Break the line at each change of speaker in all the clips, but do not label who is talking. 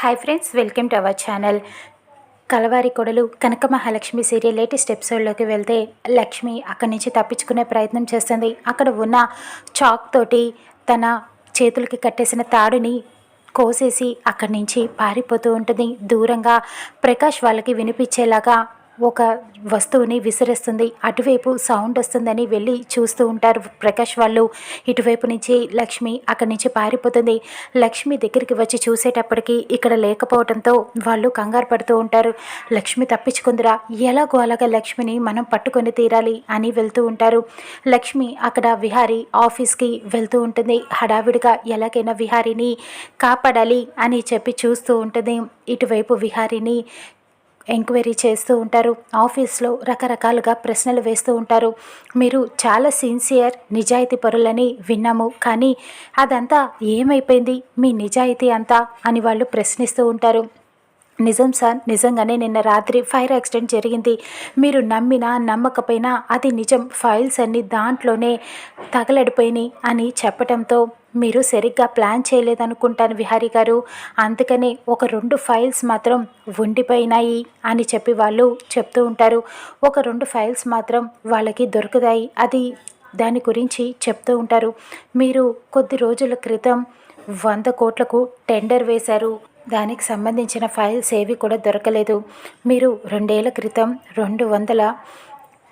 Hi friends welcome to our channel Kalavari Kodalu Kanaka Mahalakshmi serial latest ఎపిసోడ్లోకి వెళ్తే లక్ష్మి అక్కడి నుంచి తప్పించుకునే ప్రయత్నం చేస్తుంది. అక్కడ ఉన్న చాక్ తోటి తన చేతులకి కట్టేసిన తాడుని కోసేసి అక్కడి నుంచి పారిపోతూ ఉంటుంది. దూరంగా ప్రకాష్ వాళ్ళకి వినిపించేలాగా ఒక వస్తువుని విసిరేస్తుంది. అటువైపు సౌండ్ వస్తుందని వెళ్ళి చూస్తూ ఉంటారు ప్రకాష్ వాళ్ళు. ఇటువైపు నుంచి లక్ష్మి అక్కడి నుంచి పారిపోతుంది. లక్ష్మి దగ్గరికి వచ్చి చూసేటప్పటికి ఇక్కడ లేకపోవడంతో వాళ్ళు కంగారు పడుతూ ఉంటారు. లక్ష్మి తప్పించుకుందిరా. ఎలాగో అలాగా లక్ష్మిని మనం పట్టుకొని తీరాలి అని వెళ్తూ ఉంటారు. లక్ష్మి అక్కడ విహారీ ఆఫీస్కి వెళ్తూ ఉంటుంది. హడావిడిగా ఎలాగైనా విహారీని కాపాడాలి అని చెప్పి చూస్తూ ఉంటుంది. ఇటువైపు విహారీని ఎంక్వైరీ చేస్తూ ఉంటారు. ఆఫీస్లో రకరకాలుగా ప్రశ్నలు వేస్తూ ఉంటారు. మీరు చాలా సిన్సియర్ నిజాయితీ పరులని విన్నాము. కానీ అదంతా ఏమైపోయింది? మీ నిజాయితీ అంతా? అని వాళ్ళు ప్రశ్నిస్తూ ఉంటారు. నిజం సార్ నిజంగానే నిన్న రాత్రి ఫైర్ యాక్సిడెంట్ జరిగింది. మీరు నమ్మినా నమ్మకపోయినా అది నిజం. ఫైల్స్ అన్నీ దాంట్లోనే తగలడిపోయినాయి అని చెప్పడంతో మీరు సరిగ్గా ప్లాన్ చేయలేదనుకుంటాను విహారీ గారు. అందుకనే ఒక రెండు ఫైల్స్ మాత్రం ఉండిపోయినాయి అని చెప్పి వాళ్ళు చెప్తూ ఉంటారు. ఒక రెండు ఫైల్స్ మాత్రం వాళ్ళకి దొరుకుతాయి. అది దాని గురించి చెప్తూ ఉంటారు. మీరు కొద్ది రోజుల క్రితం వంద కోట్లకు టెండర్ వేశారు. దానికి సంబంధించిన ఫైల్స్ ఏవి కూడా దొరకలేదు. మీరు రెండేళ్ళ క్రితం రెండు వందల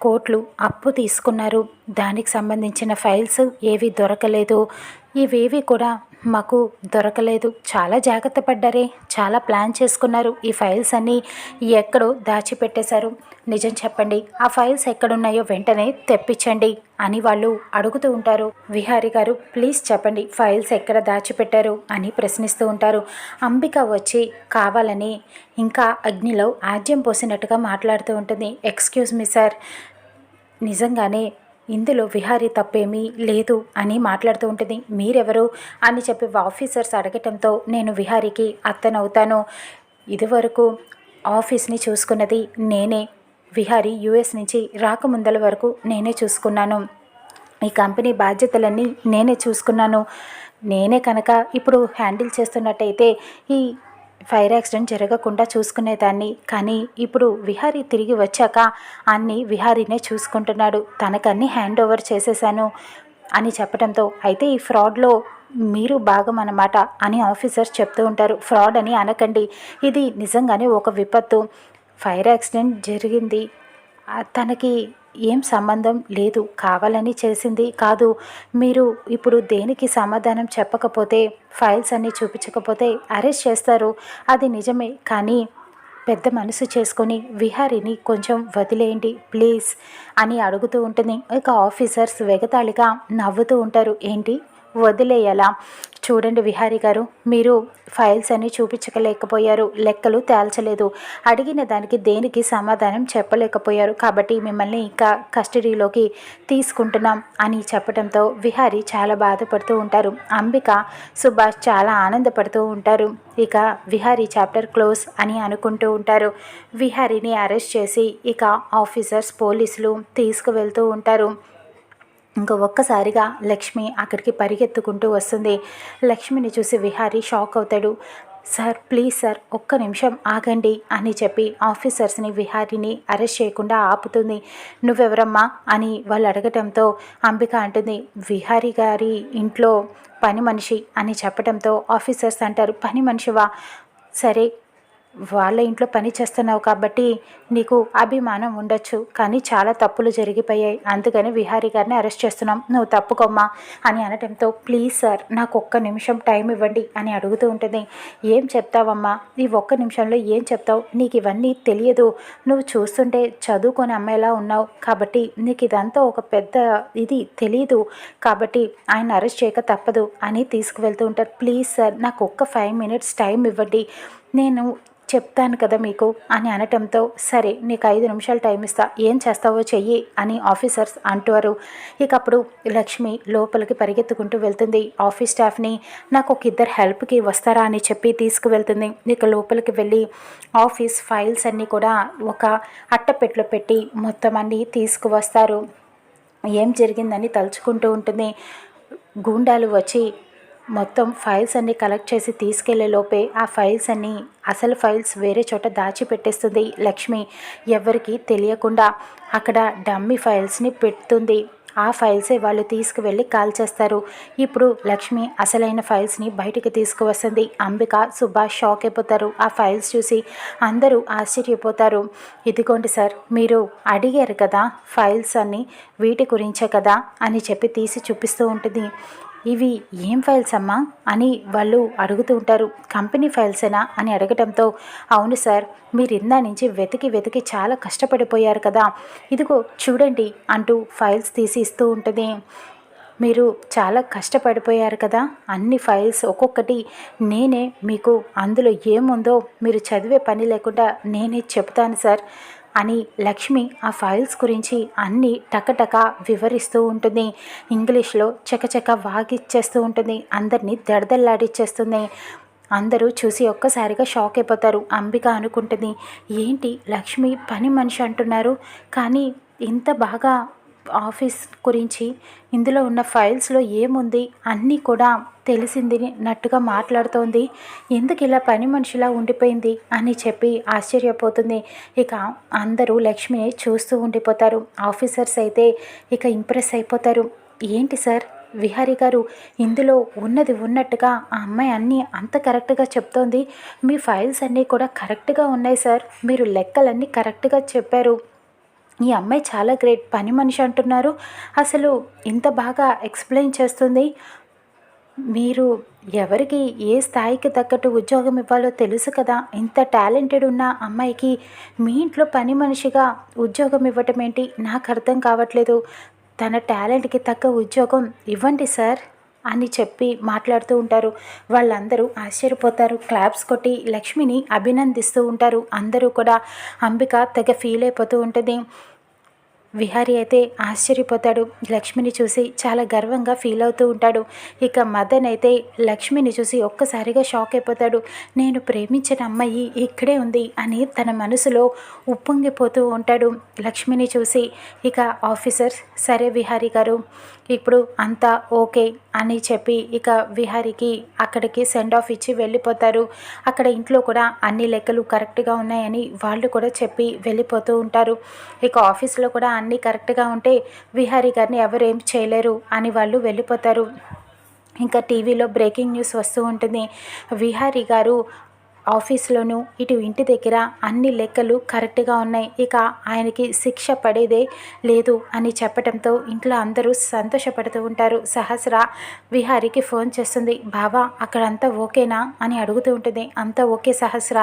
కోట్లు అప్పు తీసుకున్నారు. దానికి సంబంధించిన ఫైల్స్ ఏవి దొరకలేదు. ఇవేవి కూడా మాకు దొరకలేదు. చాలా జాగ్రత్త పడ్డారే. చాలా ప్లాన్ చేసుకున్నారు. ఈ ఫైల్స్ అన్నీ ఎక్కడో దాచిపెట్టేశారు. నిజం చెప్పండి ఆ ఫైల్స్ ఎక్కడున్నాయో వెంటనే తెప్పించండి అని వాళ్ళు అడుగుతూ ఉంటారు. విహారి గారు ప్లీజ్ చెప్పండి ఫైల్స్ ఎక్కడ దాచిపెట్టారు? అని ప్రశ్నిస్తూ ఉంటారు. అంబిక వచ్చి కావాలని. ఇంకా అగ్నిలో ఆజ్యం పోసినట్టుగా మాట్లాడుతూ ఉంటుంది. Excuse me sir. నిజంగానే ఇందులో విహారీ తప్పేమీ లేదు అని మాట్లాడుతూ ఉంటుంది. మీరెవరు? అని చెప్పి ఆఫీసర్స్ అడగటంతో నేను విహారీకి అత్తనవుతాను. ఇదివరకు ఆఫీస్ని చూసుకున్నది నేనే. విహారీ యుఎస్ నుంచి రాకముందల వరకు నేనే చూసుకున్నాను. ఈ కంపెనీ బాధ్యతలన్నీ నేనే చూసుకున్నాను. నేనే కనుక ఇప్పుడు హ్యాండిల్ చేస్తున్నట్టయితే ఈ ఫైర్ యాక్సిడెంట్ జరగకుండా చూసుకునేదాన్ని. కానీ ఇప్పుడు విహారీ తిరిగి వచ్చాక అన్ని విహారీనే చూసుకుంటున్నాడు. తనకన్నీ హ్యాండ్ ఓవర్ చేసేసాను అని చెప్పడంతో అయితే ఈ ఫ్రాడ్లో మీరు భాగం అన్నమాట అని ఆఫీసర్స్ చెప్తూ ఉంటారు. ఫ్రాడ్ అని అనకండి. ఇది నిజంగానే ఒక విపత్తు. ఫైర్ యాక్సిడెంట్ జరిగింది. తనకి ఏం సంబంధం లేదు కావాలని చేసింది కాదు. మీరు ఇప్పుడు దేనికి సమాధానం చెప్పకపోతే ఫైల్స్ అన్నీ చూపించకపోతే అరెస్ట్ చేస్తారు. అది నిజమే కానీ పెద్ద మనసు చేసుకొని విహారిని కొంచెం వదిలేయండి ప్లీజ్ అని అడుగుతూ ఉంటుంది. ఇక ఆఫీసర్స్ వెగతాళిగా నవ్వుతూ ఉంటారు. ఏంటి? వదిలేయాలా. చూడండి విహారీ గారు మీరు ఫైల్స్ అన్ని చూపించలేకపోయారు లెక్కలు తేల్చలేదు. అడిగిన దానికి దేనికి సమాధానం చెప్పలేకపోయారు. కాబట్టి మిమ్మల్ని ఇంకా కస్టడీలోకి తీసుకుంటున్నాం అని చెప్పడంతో విహారీ చాలా బాధపడుతూ ఉంటారు. అంబిక సుభాష్ చాలా ఆనందపడుతూ ఉంటారు. ఇక విహారీ చాప్టర్ క్లోజ్ అని అనుకుంటూ ఉంటారు. విహారీని అరెస్ట్ చేసి ఇక ఆఫీసర్స్ పోలీసులు తీసుకువెళ్తూ ఉంటారు. ఇంకా ఒక్కసారిగా లక్ష్మి అక్కడికి పరిగెత్తుకుంటూ వస్తుంది. లక్ష్మిని చూసి విహారీ షాక్ అవుతాడు. సార్ ప్లీజ్ సార్ ఒక్క నిమిషం ఆగండి అని చెప్పి ఆఫీసర్స్ని విహారిని అరెస్ట్ చేయకుండా ఆపుతుంది. నువ్వెవరమ్మా? అని వాళ్ళు అడగటంతో అంబిక అంటుంది. విహారీ గారి ఇంట్లో పని మనిషి అని చెప్పడంతో ఆఫీసర్స్ అంటారు. పని మనిషివా? సరే వాళ్ళ ఇంట్లో పని చేస్తున్నావు కాబట్టి నీకు అభిమానం ఉండొచ్చు కానీ చాలా తప్పులు జరిగిపోయాయి. అందుకని విహారీ గారిని అరెస్ట్ చేస్తున్నాం. నువ్వు తప్పుకోమ్మా అని అనటంతో ప్లీజ్ సార్ నాకు ఒక్క నిమిషం టైం ఇవ్వండి అని అడుగుతూ ఉంటుంది. ఏం చెప్తావమ్మా? ఈ ఒక్క నిమిషంలో ఏం చెప్తావు? నీకు ఇవన్నీ తెలియదు. నువ్వు చూస్తుంటే చదువుకొని అమ్మాయిలా ఉన్నావు కాబట్టి నీకు ఇదంతా ఒక పెద్ద ఇది తెలియదు కాబట్టి ఆయన అరెస్ట్ చేయక తప్పదు అని తీసుకువెళ్తూ ఉంటారు. ప్లీజ్ సార్ నాకు ఒక్క ఫైవ్ మినిట్స్ టైం ఇవ్వండి. నేను చెప్తాను కదా మీకు అని అనటంతో సరే నీకు ఐదు నిమిషాలు టైం ఇస్తా. ఏం చేస్తావో చెయ్యి అని ఆఫీసర్స్ అంటారు ఇక అప్పుడు లక్ష్మి లోపలికి పరిగెత్తుకుంటూ వెళ్తుంది. ఆఫీస్ స్టాఫ్ని నాకు ఒక ఇద్దరు హెల్ప్కి వస్తారా? అని చెప్పి తీసుకువెళ్తుంది. ఇక లోపలికి వెళ్ళి ఆఫీస్ ఫైల్స్ అన్నీ కూడా ఒక అట్టపెట్లో పెట్టి మొత్తం అన్నీ తీసుకువస్తారు. ఏం జరిగిందని తలుచుకుంటూ ఉంటుంది. గూండాలు వచ్చి మొత్తం ఫైల్స్ అన్నీ కలెక్ట్ చేసి తీసుకెళ్ళే లోపే ఆ ఫైల్స్ అన్నీ అసలు ఫైల్స్ వేరే చోట దాచిపెట్టేస్తుంది లక్ష్మి. ఎవరికి తెలియకుండా అక్కడ డమ్మీ ఫైల్స్ని పెడుతుంది. ఆ ఫైల్సే వాళ్ళు తీసుకువెళ్ళి కాల్ చేస్తారు. ఇప్పుడు లక్ష్మి అసలైన ఫైల్స్ని బయటికి తీసుకువస్తుంది. అంబిక సుభాష్ షాక్ అయిపోతారు. ఆ ఫైల్స్ చూసి అందరూ ఆశ్చర్యపోతారు. ఇదిగోండి సార్ మీరు అడిగారు కదా ఫైల్స్ అన్ని వీటి గురించే కదా అని చెప్పి తీసి చూపిస్తూ ఉంటుంది. ఇవి ఏం ఫైల్స్ అమ్మా? అని వాళ్ళు అడుగుతూ ఉంటారు. కంపెనీ ఫైల్సేనా అని అడగటంతో అవును సార్ మీరు ఇందా నుంచి వెతికి వెతికి చాలా కష్టపడిపోయారు కదా. ఇదిగో చూడండి అంటూ ఫైల్స్ తీసి ఇస్తూ ఉంటుంది. మీరు చాలా కష్టపడిపోయారు కదా. అన్ని ఫైల్స్ ఒక్కొక్కటి నేనే మీకు అందులో ఏముందో మీరు చదివే పని లేకుండా నేనే చెప్తాను సార్ అని లక్ష్మి ఆ ఫైల్స్ గురించి అన్నీ టకటక వివరిస్తూ ఉంటుంది. ఇంగ్లీష్లో చకచక వాగిచ్చేస్తూ ఉంటుంది. అందరినీ దడదల్లాడిచ్చేస్తుంది. అందరూ చూసి ఒక్కసారిగా షాక్ అయిపోతారు. అంబిక అనుకుంటుంది ఏంటి లక్ష్మి పని మనిషి అంటున్నారు? కానీ ఇంత బాగా ఆఫీస్ గురించి ఇందులో ఉన్న ఫైల్స్లో ఏముంది అన్నీ కూడా తెలిసింది నట్టుగా మాట్లాడుతోంది. ఎందుకు ఇలా పని మనిషిలా ఉండిపోయింది అని చెప్పి ఆశ్చర్యపోతుంది. ఇక అందరూ లక్ష్మిని చూస్తూ ఉండిపోతారు. ఆఫీసర్స్ అయితే ఇక ఇంప్రెస్ అయిపోతారు. ఏంటి సార్? విహారి గారు ఇందులో ఉన్నది ఉన్నట్టుగా ఆ అమ్మాయి అన్నీ అంత కరెక్ట్గా చెప్తోంది. మీ ఫైల్స్ అన్నీ కూడా కరెక్ట్గా ఉన్నాయి సార్. మీరు లెక్కలన్నీ కరెక్ట్గా చెప్పారు. ఈ అమ్మాయి చాలా గ్రేట్ పని మనిషి అంటున్నారు. అసలు ఇంత బాగా ఎక్స్ప్లెయిన్ చేస్తుంది. మీరు ఎవరికి ఏ స్థాయికి తగ్గట్టు ఉద్యోగం ఇవ్వాలో తెలుసు కదా. ఇంత టాలెంటెడ్ ఉన్న అమ్మాయికి మీ ఇంట్లో పని మనిషిగా ఉద్యోగం ఇవ్వటం ఏంటి? నాకు అర్థం కావట్లేదు. తన టాలెంట్కి తగ్గ ఉద్యోగం ఇవ్వండి సార్. అని చెప్పి మాట్లాడుతూ ఉంటారు. వాళ్ళందరూ ఆశ్చర్యపోతారు. క్లాప్స్ కొట్టి లక్ష్మిని అభినందిస్తూ ఉంటారు. అందరూ కూడా అంబిక తెగ ఫీల్ అయిపోతూ ఉంటుంది. విహారి అయితే ఆశ్చర్యపోతాడు. లక్ష్మిని చూసి చాలా గర్వంగా ఫీల్ అవుతూ ఉంటాడు. ఇక మదన్ అయితే లక్ష్మిని చూసి ఒక్కసారిగా షాక్ అయిపోతాడు. నేను ప్రేమించిన అమ్మాయి ఇక్కడే ఉంది అని తన మనసులో ఉప్పొంగిపోతూ ఉంటాడు. లక్ష్మిని చూసి ఇక ఆఫీసర్స్ సరే విహారీ గారు ఇప్పుడు అంతా ఓకే అని చెప్పి ఇక విహారికి అక్కడికి సెండ్ ఆఫ్ ఇచ్చి వెళ్ళిపోతారు. అక్కడ ఇంట్లో కూడా అన్ని లెక్కలు కరెక్ట్గా ఉన్నాయని వాళ్ళు కూడా చెప్పి వెళ్ళిపోతూ ఉంటారు. ఇక ఆఫీస్లో కూడా అన్నీ కరెక్ట్గా ఉంటే విహారీ గారిని ఎవరు ఏం చేయలేరు అని వాళ్ళు వెళ్ళిపోతారు. ఇంకా టీవీలో బ్రేకింగ్ న్యూస్ వస్తూ ఉంటుంది. విహారీ గారు ఆఫీస్లోనూ ఇటు ఇంటి దగ్గర అన్ని లెక్కలు కరెక్ట్గా ఉన్నాయి. ఇక ఆయనకి శిక్ష పడేదే లేదు అని చెప్పడంతో ఇంట్లో అందరూ సంతోషపడుతూ ఉంటారు. సహస్ర విహారికి ఫోన్ చేస్తుంది. బావా అక్కడంతా ఓకేనా? అని అడుగుతూ ఉంటుంది. అంతా ఓకే సహస్ర.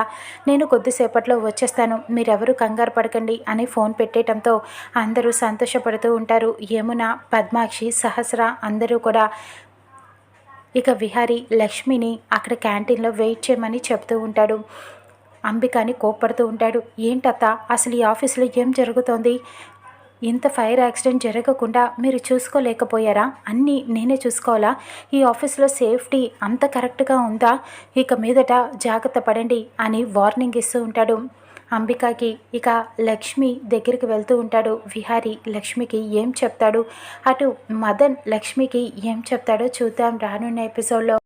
నేను కొద్దిసేపట్లో వచ్చేస్తాను. మీరెవరు కంగారు పడకండి అని ఫోన్ పెట్టేయటంతో అందరూ సంతోషపడుతూ ఉంటారు. యమున పద్మాక్షి సహస్ర అందరూ కూడా ఇక విహారి లక్ష్మిని అక్కడ క్యాంటీన్లో వెయిట్ చేయమని చెప్తూ ఉంటాడు. అంబికాని కోప్పడుతూ ఉంటాడు. ఏంటత్త అసలు ఈ ఆఫీస్లో ఏం జరుగుతోంది? ఇంత ఫైర్ యాక్సిడెంట్ జరగకుండా మీరు చూసుకోలేకపోయారా? అన్నీ నేనే చూసుకోవాలా? ఈ ఆఫీస్లో సేఫ్టీ అంత కరెక్ట్గా ఉందా? ఇక మీదట జాగ్రత్త పడండి అని వార్నింగ్ ఇస్తూ ఉంటాడు. అంబికకి ఇక లక్ష్మి దగ్గరికి వెళ్తూ ఉంటాడు. విహారి లక్ష్మికి ఏం చెప్తాడు? అటు మదన్ లక్ష్మికి ఏం చెప్తాడో చూద్దాం రానున్న ఎపిసోడ్లో.